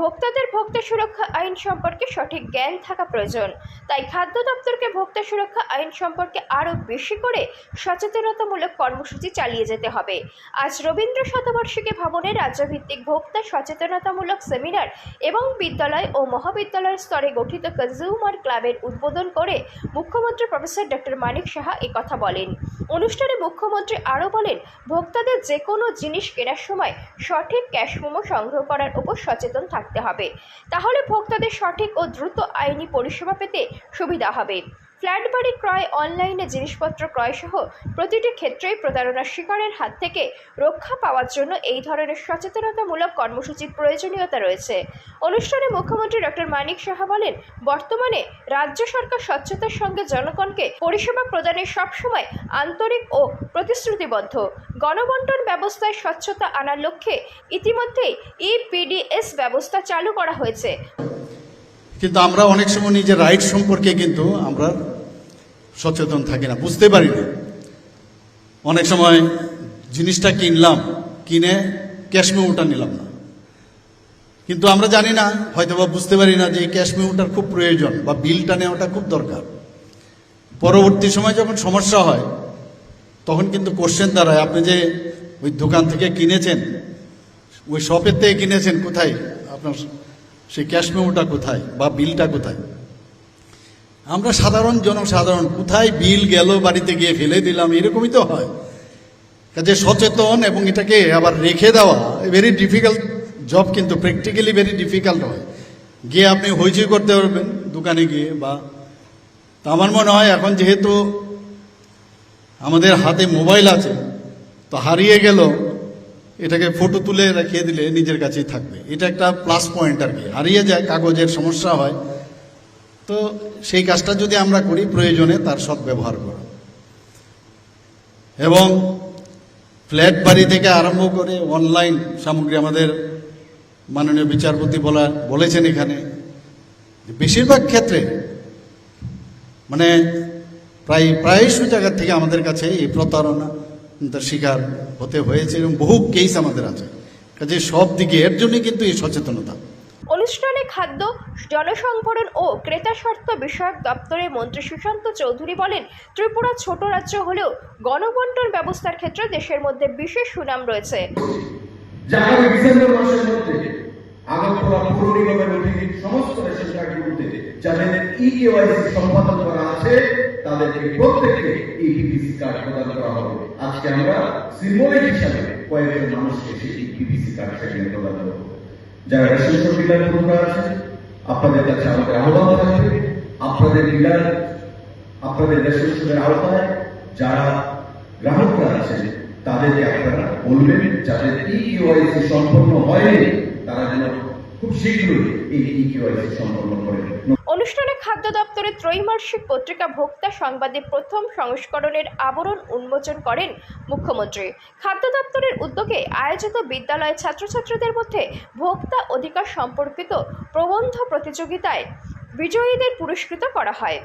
ভোক্তাদের ভোক্তা সুরক্ষা আইন সম্পর্কে সঠিক জ্ঞান থাকা প্রয়োজন। তাই খাদ্য দপ্তরকে ভোক্তা সুরক্ষা আইন সম্পর্কে আরও বেশি করে সচেতনতামূলক কর্মসূচি চালিয়ে যেতে হবে। আজ রবীন্দ্র শতবার্ষিকী ভবনে রাজ্যভিত্তিক ভোক্তা সচেতনতামূলক সেমিনার এবং বিদ্যালয় ও মহাবিদ্যালয় স্তরে গঠিত কনজিউমার ক্লাবের উদ্বোধন করে মুখ্যমন্ত্রী প্রফেসর ডক্টর মানিক সাহা একথা বলেন। অনুষ্ঠানে মুখ্যমন্ত্রী আরও বলেন, ভোক্তাদের যে কোনো জিনিস কেনার সময় সঠিক ক্যাশ মোমো সংগ্রহ করার উপর সচেতন থাকতে হবে। তাহলে ভোক্তাদের সঠিক ও দ্রুত আইনি পরিষেবা পেতে সুবিধা হবে। ফ্ল্যাট বাড়ি ক্রয় অনলাইনে জিনিসপত্র ক্রয় সহ প্রতিটি ক্ষেত্রেই প্রতারণার শিকারের হাত থেকে রক্ষা পাওয়ার জন্য এই ধরনের সচেতনতামূলক কর্মসূচির প্রয়োজনীয়তা রয়েছে। অনুষ্ঠানে মুখ্যমন্ত্রী ডক্টর মানিক সাহা বলেন, বর্তমানে রাজ্য সরকার স্বচ্ছতার সঙ্গে জনগণকে পরিষেবা প্রদানে সবসময় আন্তরিক ও প্রতিশ্রুতিবদ্ধ। গণবন্টন ব্যবস্থায় স্বচ্ছতা আনার লক্ষ্যে ইতিমধ্যেই ইপিডিএস ব্যবস্থা চালু করা হয়েছে। কিন্তু আমরা অনেক সময় নিজের রাইট সম্পর্কে কিন্তু আমরা সচেতন থাকি না, বুঝতে পারি না। অনেক সময় জিনিসটা কিনলাম, কিনে ক্যাশ নিলাম না। কিন্তু আমরা জানি না হয়তো বা বুঝতে পারি না যে এই ক্যাশ খুব প্রয়োজন বা বিলটা নেওয়াটা খুব দরকার। পরবর্তী সময় যখন সমস্যা হয়, তখন কিন্তু কোশ্চেন দাঁড়ায়, আপনি যে ওই দোকান থেকে কিনেছেন, ওই শপের থেকে কিনেছেন, কোথায়? আপনার সেই ক্যাশ মেমোটা কোথায় বা বিলটা কোথায়? আমরা সাধারণ জনসাধারণ, কোথায় বিল গেল বাড়িতে গিয়ে ফেলে দিলাম, এরকমই তো হয়। কাজে সচেতন এবং এটাকে আবার রেখে দেওয়া ভেরি ডিফিকাল্ট জব কিন্তু প্র্যাকটিক্যালি ভেরি ডিফিকাল্ট হয়। গিয়ে আপনি হইচই করতে পারবেন দোকানে গিয়ে বা তা আমার মনে হয় এখন যেহেতু আমাদের হাতে মোবাইল আছে, তো হারিয়ে গেল এটাকে ফটো তুলে রেখে দিলে নিজের কাছেই থাকবে। এটা একটা প্লাস পয়েন্ট আর কি। হারিয়ে যায়, কাগজের সমস্যা হয়। তো সেই কাজটা যদি আমরা করি, প্রয়োজনে তার সৎ ব্যবহার করা এবং ফ্ল্যাট বাড়ি থেকে আরম্ভ করে অনলাইন সামগ্রী আমাদের মাননীয় বিচারপতি বলা বলেছেন এখানে। বেশিরভাগ ক্ষেত্রে মানে প্রায়, প্রায়শই জায়গা থেকে আমাদের কাছে এই প্রতারণা তার শিকার হতে হয়েছে এবং বহু কেস আমাদের আছে। কাজে সব দিকে এর জন্যই কিন্তু এই সচেতনতা। অনুষ্ঠানে খাদ্য জনসংভরণ ও ক্রেতা স্বার্থ বিষয়ক দপ্তরের মন্ত্রী সুশান্ত চৌধুরী বলেন ত্রিপুরা ছোট রাজ্য হলেও গণবন্টন ব্যবস্থার ক্ষেত্রে দেশের মধ্যে বিশেষ সুনাম রয়েছে। ডিসেম্বর মাসের মধ্যে আগরতলা পৌর নিগমের অধীনে সমস্ত রেশন কার্ডগুলোতে যাদের ই কেওয়াইসি সম্পাদন করা আছে, তাদেরকে প্রত্যেককে ইপিপিসি কার্ড প্রদান করা হবে। আজকে আমরা সিম্বলিক হিসাবে কয়েকজন মানুষকে সেই ইপিপিসি কার্ড সেখানে প্রদান করব। যারা রেশন ডিলার বন্ধুরা আছেন আপনাদের কাছে আমাদের আহ্বান থাকবে। আপনাদের ডিলার আপনাদের রেশন শপের আওতায় যারা গ্রাহকরা আছেন, তাদেরকে আপনারা বলবেন যাদের ই কেওয়াইসি সম্পন্ন হয়নি, তারা যেন অনুষ্ঠানে খাদ্য দপ্তরের ত্রৈমাসিক পত্রিকা ভোক্তা সংবাদে প্রথম সংস্করণের আবরণ উন্মোচন করেন মুখ্যমন্ত্রী। খাদ্য দপ্তরের উদ্যোগে আয়োজিত বিদ্যালয়ের ছাত্রছাত্রীদের মধ্যে ভোক্তা অধিকার সম্পর্কিত প্রবন্ধ প্রতিযোগিতায় বিজয়ীদের পুরস্কৃত করা হয়।